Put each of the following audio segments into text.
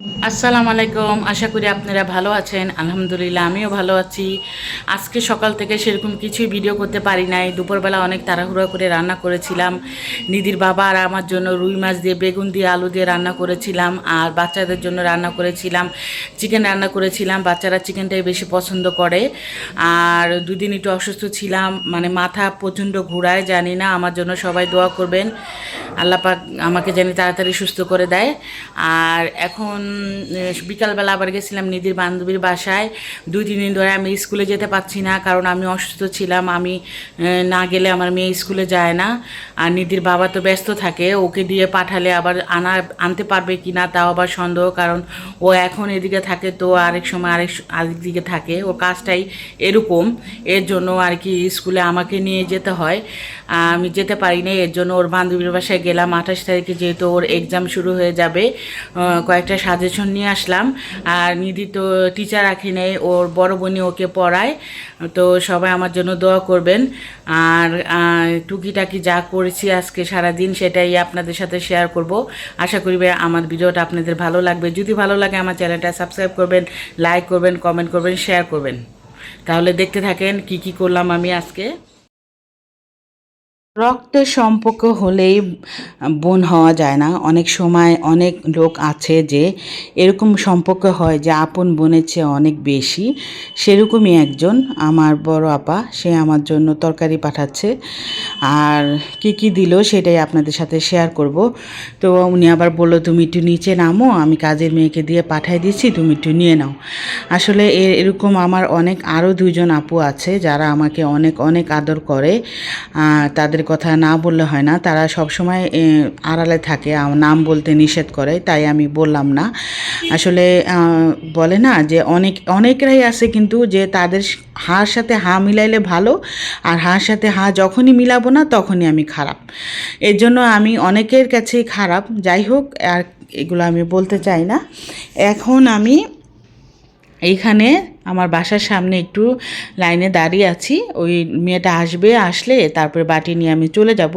আসসালামু আলাইকুম। আশা করি আপনারা ভালো আছেন। আলহামদুলিল্লাহ, আমিও ভালো আছি। আজকে সকাল থেকে সেরকম কিছুই ভিডিও করতে পারি নাই। দুপুরবেলা অনেক তাড়াহুড়া করে রান্না করেছিলাম। নিদির বাবা আর আমার জন্য রুই মাছ দিয়ে, বেগুন দিয়ে, আলু দিয়ে রান্না করেছিলাম আর বাচ্চাদের জন্য রান্না করেছিলাম। চিকেন রান্না করেছিলাম। বাচ্চারা চিকেনটাই বেশি পছন্দ করে। আর দুদিন একটু অসুস্থ ছিলাম। মানে মাথা প্রচণ্ড ঘোরায়, জানি না। আমার জন্য সবাই দোয়া করবেন। আল্লাহ পাক আমাকে জানি তাড়াতাড়ি সুস্থ করে দেয়। আর এখন বিকালবেলা আবার গেছিলাম নিদির বান্ধবীর বাসায়। দুই, তিন দিন ধরে আমি স্কুলে যেতে পারছি না, কারণ আমি অসুস্থ ছিলাম। আমি না গেলে আমার মেয়ে স্কুলে যায় না। আর নিদির বাবা তো ব্যস্ত থাকে, ওকে দিয়ে পাঠালে আবার আনা, আনতে পারবে কি না তাও আবার সন্দেহ, কারণ ও এখন এদিকে থাকে তো আরেক সময় আরেক আরেক দিকে থাকে। ওর কাজটাই এরকম, এর জন্য আর কি স্কুলে আমাকে নিয়ে যেতে হয়। আমি যেতে পারি না এর জন্য ওর বান্ধবীর বাসায় গেলাম। আঠাশ তারিখে যেহেতু ওর এক্সাম শুরু হয়ে যাবে কয়েকটা সাজেশন নিয়ে আসলাম। আর নিধি তো টিচার রাখি নেই, ওর বড় বোনই ওকে পড়ায়। তো সবাই আমার জন্য দোয়া করবেন। আর টুকিটাকি যা করেছি আজকে সারাদিন সেটাই আপনাদের সাথে শেয়ার করব। আশা করি আমার ভিডিওটা আপনাদের ভালো লাগবে। যদি ভালো লাগে আমার চ্যানেলটা সাবস্ক্রাইব করবেন লাইক করবেন কমেন্ট করবেন শেয়ার করবেন। তাহলে দেখতে থাকেন কি কি করলাম আমি আজকে। রক্তের সম্পর্ক হলেই বোন হওয়া যায় না। অনেক সময় অনেক লোক আছে যে এরকম সম্পর্ক হয় যে আপন বোনের চেয়ে অনেক বেশি। সেরকমই একজন, আমার বড় আপা, সে আমার জন্য তরকারি পাঠাচ্ছে। আর কি কি দিল সেটাই আপনাদের সাথে শেয়ার করব। তো উনি আবার বলল, তুমি একটু নিচে নামো, আমি কাজের মেয়েকে দিয়ে পাঠাই দিচ্ছি, তুমি একটু নিয়ে নাও। আসলে এরকম আমার অনেক, আরও দুজন আপু আছে যারা আমাকে অনেক অনেক আদর করে। তাদের কথা না বললে হয় না। তারা সবসময় আড়ালে থাকে নাম বলতে নিষেধ করে, তাই আমি বললাম না। আসলে বলে না যে অনেক, অনেকরাই আছে কিন্তু যে তাদের হার সাথে হা মিলাইলে ভালো, আর হার সাথে হা যখনই মিলাবো না তখনই আমি খারাপ। এর জন্য আমি অনেকের কাছেই খারাপ। যাই হোক, আর এগুলো আমি বলতে চাই না। এখন আমি এইখানে আমার বাসার সামনে একটু লাইনে দাঁড়িয়ে আছি। ওই মেয়েটা আসবে, আসলে তারপরে বাটি নিয়ে আমি চলে যাব।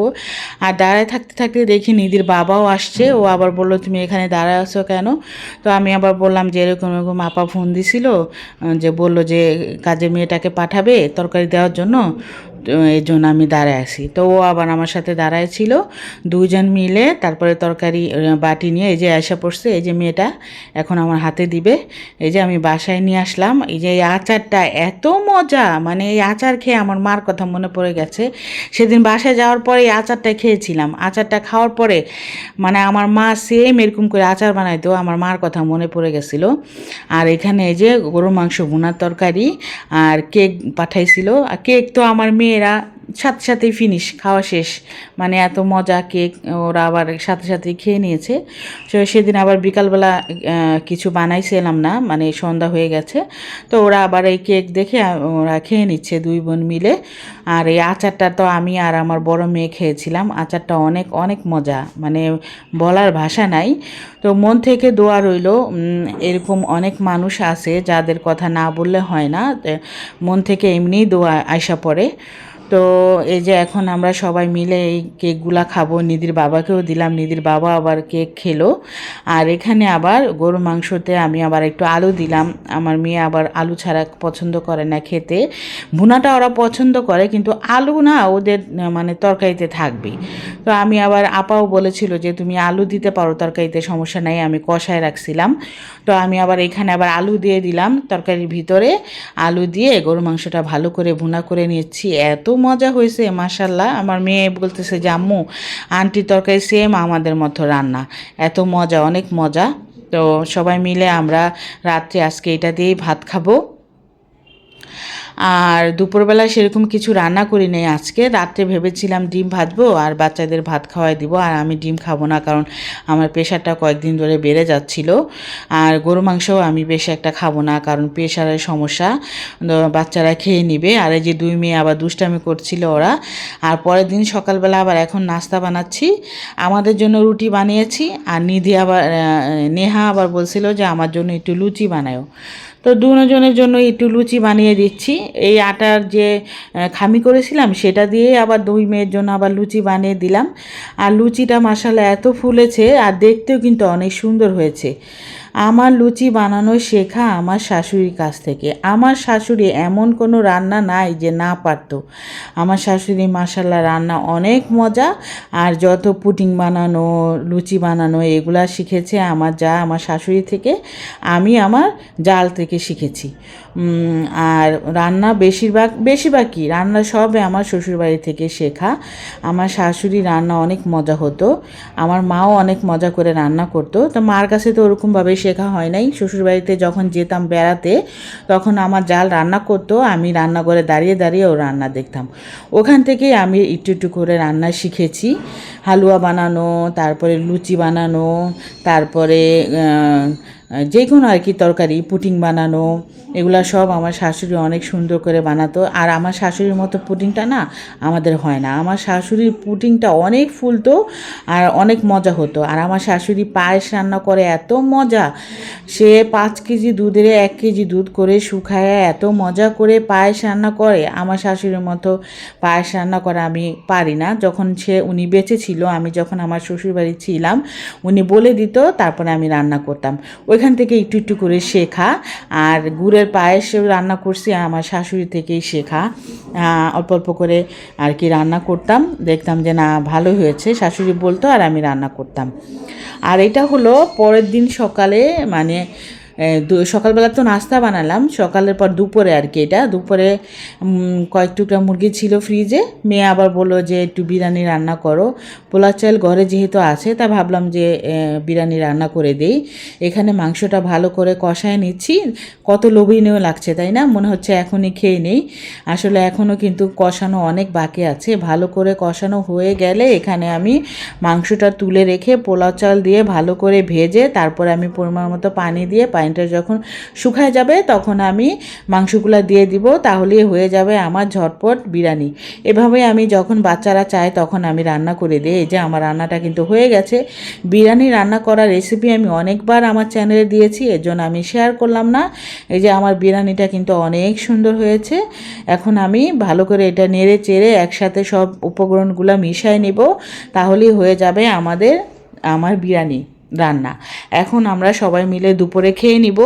আর দাঁড়ায় থাকতে থাকতে দেখি নিদির বাবাও আসছে। ও আবার বলল, তুমি এখানে দাঁড়ায় আছো কেন? তো আমি আবার বললাম যে, এরকম এরকম আপা ফোন দিছিল যে বলল যে কাজে মেয়েটাকে পাঠাবে তরকারি দেওয়ার জন্য। এই জন্য আমি দাঁড়ায় আছি। তো ও আবার আমার সাথে দাঁড়ায় ছিল। দুজন মিলে তারপরে তরকারি বাটি নিয়ে এই যে আসা পড়ছে, এই যে মেয়েটা এখন আমার হাতে দিবে। এই যে আমি বাসায় নিয়ে আসলাম। এই যে এই আচারটা এত মজা! মানে এই আচার খেয়ে আমার মার কথা মনে পড়ে গেছে। সেদিন বাসায় যাওয়ার পরে এই আচারটা খেয়েছিলাম। আচারটা খাওয়ার পরে মানে আমার মা সেম এরকম করে আচার বানাইতো আমার মার কথা মনে পড়ে গেছিল। আর এখানে এই যে গরু মাংস ভুনার তরকারি আর কেক পাঠাইছিল। আর কেক তো আমার মেয়েরা সাথে সাথেই ফিনিশ খাওয়া শেষ। মানে এত মজা কেক ওরা আবার সাথে সাথেই খেয়ে নিয়েছে। তো সেদিন আবার বিকালবেলা কিছু বানাইছিলাম না মানে সন্ধ্যা হয়ে গেছে। তো ওরা আবার এই কেক দেখে ওরা খেয়ে নিচ্ছে দুই বোন মিলে। আর এই আচারটা তো আমি আর আমার বড় মেয়ে খেয়েছিলাম। আচারটা অনেক অনেক মজা। মানে বলার ভাষা নাই। তো মন থেকে দোয়া রইল এরকম অনেক মানুষ আছে যাদের কথা না বললে হয় না। মন থেকে এমনিই দোয়া আয়সা পড়ে। তো এই যে এখন আমরা সবাই মিলে এই কেকগুলা খাব। নিদির বাবাকেও দিলাম। নিদির বাবা আবার কেক খেলো। আর এখানে আবার গরু মাংসতে আমি আবার একটু আলু দিলাম। আমার মেয়ে আবার আলু ছাড়া পছন্দ করে না খেতে। ভুনাটা ওরা পছন্দ করে, কিন্তু আলু না ওদের মানে তরকারিতে থাকবে তো আমি আবার আপাও বলেছিল যে, তুমি আলু দিতে পারো, তরকারিতে সমস্যা নাই। আমি কষায় রাখছিলাম। তো আমি আবার এখানে আবার আলু দিয়ে দিলাম তরকারির ভিতরে। আলু দিয়ে গরু মাংসটা ভালো করে ভুনা করে নিচ্ছি এত মজা হয়েছে মাসাল্লাহ আমার মেয়ে বলতেছে যে, আম্মু আন্টি তরকারি সেম আমাদের মতো রান্না। এত মজা, অনেক মজা। তো সবাই মিলে আমরা রাত্রে আজকে এটা দিয়েই ভাত খাব। আর দুপুরবেলা সেরকম কিছু রান্না করি নাই আজকে। রাত্রে ভেবেছিলাম ডিম ভাজবো আর বাচ্চাদের ভাত খাওয়াই দিব আর আমি ডিম খাব না কারণ আমার প্রেশারটা কয়েকদিন ধরে বেড়ে যাচ্ছিল। আর গরু মাংসও আমি বেশি একটা খাব না কারণ প্রেশারের সমস্যা। বাচ্চারা খেয়ে নিবে। আর এই যে দুই মেয়ে আবার দুষ্টামি করছিল ওরা। আর পরের দিন সকালবেলা আবার এখন নাস্তা বানাচ্ছি। আমাদের জন্য রুটি বানিয়েছি। আর নিধি আবার নেহা আবার বলছিল যে আমার জন্য একটু লুচি বানায়ো। তো দুজনের জন্য একটু লুচি বানিয়ে দিচ্ছি। এই আটার যে খামি করেছিলাম, সেটা দিয়ে আবার দুই মেয়ের জন্য আবার লুচি বানিয়ে দিলাম। আর লুচিটা মাসালা এত ফুলেছে, আর দেখতেও কিন্তু অনেক সুন্দর হয়েছে। আমার লুচি বানানো শেখা আমার শাশুড়ির কাছ থেকে। আমার শাশুড়ি এমন কোনো রান্না নাই যে না পারতো। আমার শাশুড়ি মাসাল্লাহ রান্না অনেক মজা আর যত পুটিং বানানো, লুচি বানানো এগুলা শিখেছে আমার যা আমার শাশুড়ি থেকে, আমি আমার জাল থেকে শিখেছি। আর রান্না বেশিরভাগ, বেশিরভাগই রান্না সবে আমার শ্বশুরবাড়ি থেকে শেখা। আমার শাশুড়ি রান্না অনেক মজা হতো। আমার মাও অনেক মজা করে রান্না করতো। তো মার কাছে তো ওরকমভাবে শেখা হয় নাই। শ্বশুরবাড়িতে যখন যেতাম বেড়াতে, তখন আমার জাল রান্না করতো। আমি রান্নাঘরে দাঁড়িয়ে দাঁড়িয়ে ও রান্না দেখতাম। ওখান থেকেই আমি একটু একটু করে রান্না শিখেছি। হালুয়া বানানো, তারপরে লুচি বানানো, তারপরে যে কোনো আর কি তরকারি পুটিং বানানো, এগুলা সব আমার শাশুড়ি অনেক সুন্দর করে বানাতো। আর আমার শাশুড়ির মতো পুটিংটা না আমাদের হয় না। আমার শাশুড়ির পুটিংটা অনেক ফুলতো আর অনেক মজা হতো। আর আমার শাশুড়ি পায়েস রান্না করে এত মজা। সে পাঁচ কেজি দুধের এক কেজি দুধ করে শুকায় এত মজা করে পায়েস রান্না করে। আমার শাশুড়ির মতো পায়েস রান্না করা আমি পারি না। যখন সে, উনি বেঁচে ছিল, আমি যখন আমার শ্বশুরবাড়ি ছিলাম, উনি বলে দিত, তারপরে আমি রান্না করতাম। ওইখান থেকে একটু একটু করে শেখা। আর গুড়ের পায়েস রান্না করছি আমার শাশুড়ি থেকেই শেখা। অল্প অল্প করে আর কি রান্না করতাম। দেখতাম যে না ভালো হয়েছে। শাশুড়ি বলতো আর আমি রান্না করতাম। আর এটা হলো পরের দিন সকালে মানে সকালবেলা তো নাস্তা বানালাম, সকালের পর দুপুরে আর কি এটা। দুপুরে কয়েক টুকরা মুরগি ছিল ফ্রিজে মেয়ে আবার বলল যে, একটু বিরিয়ানি রান্না করো। পোলা চাল ঘরে যেহেতু আছে, তা ভাবলাম যে বিরিয়ানি রান্না করে দেই। এখানে মাংসটা ভালো করে কষায় নিচ্ছি। কত লোভনীয় লাগছে, তাই না? মনে হচ্ছে এখনই খেয়ে নেই। আসলে এখনও কিন্তু কষানো অনেক বাকি আছে। ভালো করে কষানো হয়ে গেলে এখানে আমি মাংসটা তুলে রেখে পোলাও চাল দিয়ে ভালো করে ভেজে, তারপরে আমি পরিমাণ মতো পানি দিয়ে পানিটা যখন শুকায় যাবে, তখন আমি মাংসগুলো দিয়ে দিব, তাহলেই হয়ে যাবে আমার ঝটপট বিরিয়ানি। এভাবে আমি যখন বাচ্চারা চায়, তখন আমি রান্না করে দিই। এই যে আমার রান্নাটা কিন্তু হয়ে গেছে। বিরিয়ানি রান্না করার রেসিপি আমি অনেকবার আমার চ্যানেলে দিয়েছি, এর জন্য আমি শেয়ার করলাম না। এই যে আমার বিরিয়ানিটা কিন্তু অনেক সুন্দর হয়েছে। এখন আমি ভালো করে এটা নেড়ে চেড়ে একসাথে সব উপকরণগুলো মিশিয়ে নেব, তাহলেই হয়ে যাবে আমাদের, আমার বিরিয়ানি। রান্না। এখন আমরা সবাই মিলে দুপুরে খেয়ে নিব।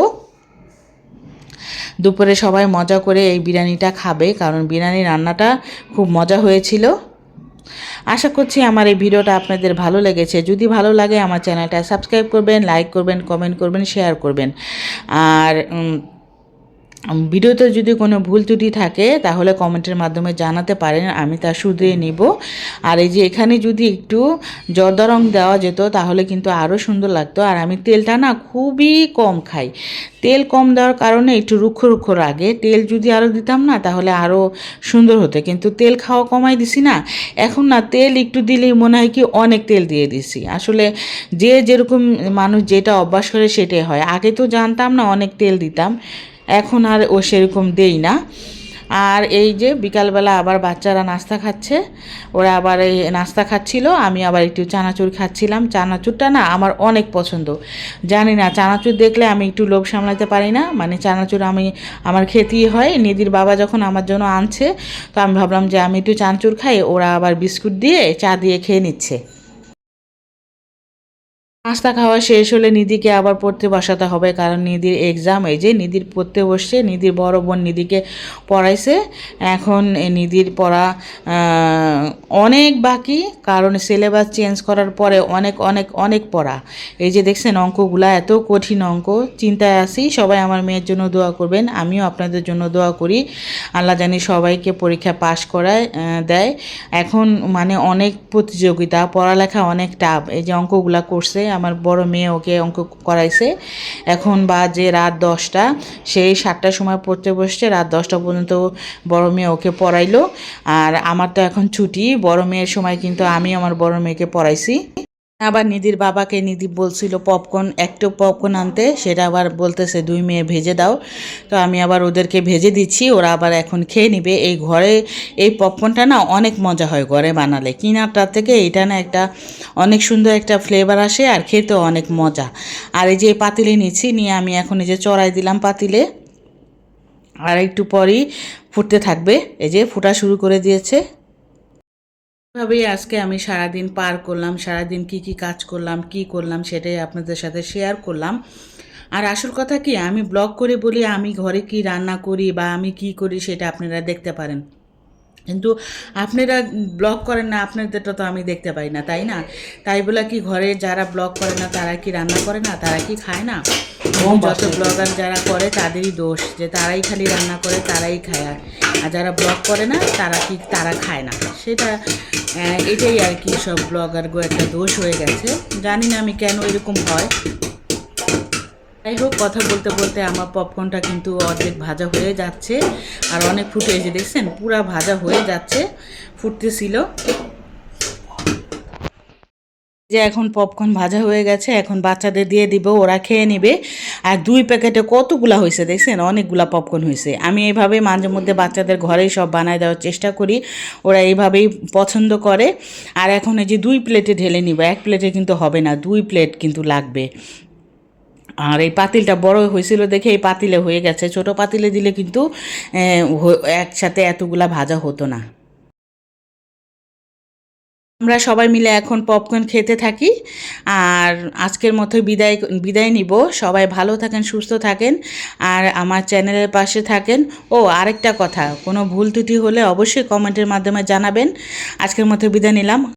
দুপুরে সবাই মজা করে এই বিরিয়ানিটা খাবে, কারণ বিরিয়ানি রান্নাটা খুব মজা হয়েছিল। আশা করছি আমার এই ভিডিওটা আপনাদের ভালো লেগেছে। যদি ভালো লাগে আমার চ্যানেলটা সাবস্ক্রাইব করবেন, লাইক করবেন, কমেন্ট করবেন, শেয়ার করবেন। আর ভিডিওতে যদি কোনো ভুল ত্রুটি থাকে, তাহলে কমেন্টের মাধ্যমে জানাতে পারেন, আমি তা শুধরিয়ে নিব। আর এই যে এখানে যদি একটু জর্দা রং দেওয়া যেত, তাহলে কিন্তু আরও সুন্দর লাগতো। আর আমি তেলটা না খুবই কম খাই। তেল কম দেওয়ার কারণে একটু রুক্ষ রুক্ষ লাগে তেল যদি আরও দিতাম না, তাহলে আরও সুন্দর হতো। কিন্তু তেল খাওয়া কমাই দিছি না। এখন না, তেল একটু দিলেই মনে হয় কি অনেক তেল দিয়ে দিছি। আসলে যে যেরকম মানুষ যেটা অভ্যাস করে সেটাই হয়। আগে তো জানতাম না অনেক তেল দিতাম। এখন আর ও সেরকম দেই না। আর এই যে বিকালবেলা আবার বাচ্চারা নাস্তা খাচ্ছে, ওরা আবার এই নাস্তা খাচ্ছিল, আমি আবার একটু চানাচুর খাচ্ছিলাম। চানাচুরটা না আমার অনেক পছন্দ। জানি না, চানাচুর দেখলে আমি একটু লোভ সামলাতে পারি না। মানে চানাচুর আমি, আমার খেতেই হয়। নিদির বাবা যখন আমার জন্য আনছে, তো আমি ভাবলাম যে আমি একটু চানাচুর খাই, ওরা আবার বিস্কুট দিয়ে চা দিয়ে খেয়ে নিচ্ছে। নাস্তা খাওয়া শেষ হলে নিধিকে আবার পড়তে বসাতে হবে, কারণ নিধির এক্সাম এই যে নিধির পড়তে বসছে, নিধির বড় বোন নিধিকে পড়াইছে। এখন নিধির পড়া অনেক বাকি, কারণ সিলেবাস চেঞ্জ করার পরে অনেক অনেক অনেক পড়া। এই যে দেখছেন অঙ্কগুলা, এত কঠিন অঙ্ক, চিন্তায় আসি সবাই আমার মেয়ের জন্য দোয়া করবেন, আমিও আপনাদের জন্য দোয়া করি। আল্লাহ জানি সবাইকে পরীক্ষা পাশ করায় দেয়। এখন মানে অনেক প্রতিযোগিতা, পড়ালেখা অনেক টাফ এই যে অঙ্কগুলা করছে আমার বড় মেয়ে ওকে অঙ্ক করাইছে। এখন বা যে রাত দশটা। সেই সাতটার সময় পড়তে বসছে। রাত দশটা পর্যন্ত বড় মেয়ে ওকে পড়াইলো। আর আমার তো এখন ছুটি। বড় মেয়ের সময় কিন্তু আমি আমার বড় মেয়েকে পড়াইছি। আবার নিধির বাবাকে নিধি বলছিল, পপকর্ন, একটু পপকর্ন আনতে। সেটা আবার বলতেছে, দুই মেয়ে ভেজে দাও। তো আমি আবার ওদেরকে ভেজে দিচ্ছি, ওরা আবার এখন খেয়ে নিবে। এই ঘরে এই পপকর্নটা না অনেক মজা হয় ঘরে বানালে। কিনারটার থেকে এটা না একটা অনেক সুন্দর একটা ফ্লেভার আসে আর খেতেও অনেক মজা। আর এই যে পাতিলে নিচ্ছি, নিয়ে আমি এখন এই যে চড়াই দিলাম পাতিলে। আর একটু পরই ফুটতে থাকবে। এই যে ফোটা শুরু করে দিয়েছে। এভাবেই আজকে আমি সারাদিন পার করলাম সারাদিন কি কি কাজ করলাম কি করলাম সেটাই আপনাদের সাথে শেয়ার করলাম। আর আসল কথা কি আমি ব্লগ করে বলি আমি ঘরে কি রান্না করি বা আমি কি করি সেটা আপনারা দেখতে পারেন। কিন্তু আপনারা ব্লগ করেন না আপনাদেরটা তো আমি দেখতে পাই না তাই না? তাই বলে কি ঘরে যারা ব্লগ করে না তারা কি রান্না করে না তারা কি খায় না? যত ব্লগার যারা করে তাদেরই দোষ যে তারাই খালি রান্না করে তারাই খায়। আর যারা ব্লগ করে না তারা কি তারা খায় না। সেটা এটাই আর কি সব ব্লগারগো একটা দোষ হয়ে গেছে। জানি না আমি কেন এরকম হয়। যাই হোক, কথা বলতে বলতে আমার পপকর্নটা কিন্তু অর্ধেক ভাজা হয়ে যাচ্ছে। আর অনেক ফুটে এসে দেখছেন? পুরা ভাজা হয়ে যাচ্ছে, ফুটতেছিল। যে এখন পপকর্ন ভাজা হয়ে গেছে, এখন বাচ্চাদের দিয়ে দিব, ওরা খেয়ে নেবে। আর দুই প্যাকেটে কতগুলা হয়েছে দেখছেন? অনেকগুলা পপকর্ন হয়েছে আমি এইভাবে মাঝে মধ্যে বাচ্চাদের ঘরেই সব বানায় দেওয়ার চেষ্টা করি। ওরা এইভাবেই পছন্দ করে। আর এখন এই যে দুই প্লেটে ঢেলে নিব, এক প্লেটে কিন্তু হবে না, দুই প্লেট কিন্তু লাগবে। আর এই পাতিলটা বড় হয়েছিল দেখে এই পাতিলে হয়ে গেছে। ছোট পাতিলে দিলে কিন্তু একসাথে এতগুলা ভাজা হতো না। আমরা সবাই মিলে এখন পপকর্ন খেতে থাকি। আর আজকের মতো বিদায় বিদায় নিব। সবাই ভালো থাকেন, সুস্থ থাকেন। আর আমার চ্যানেলের পাশে থাকেন। ও, আরেকটা কথা, কোনো ভুল ত্রুটি হলে অবশ্যই কমেন্টের মাধ্যমে জানাবেন। আজকের মতো বিদায় নিলাম।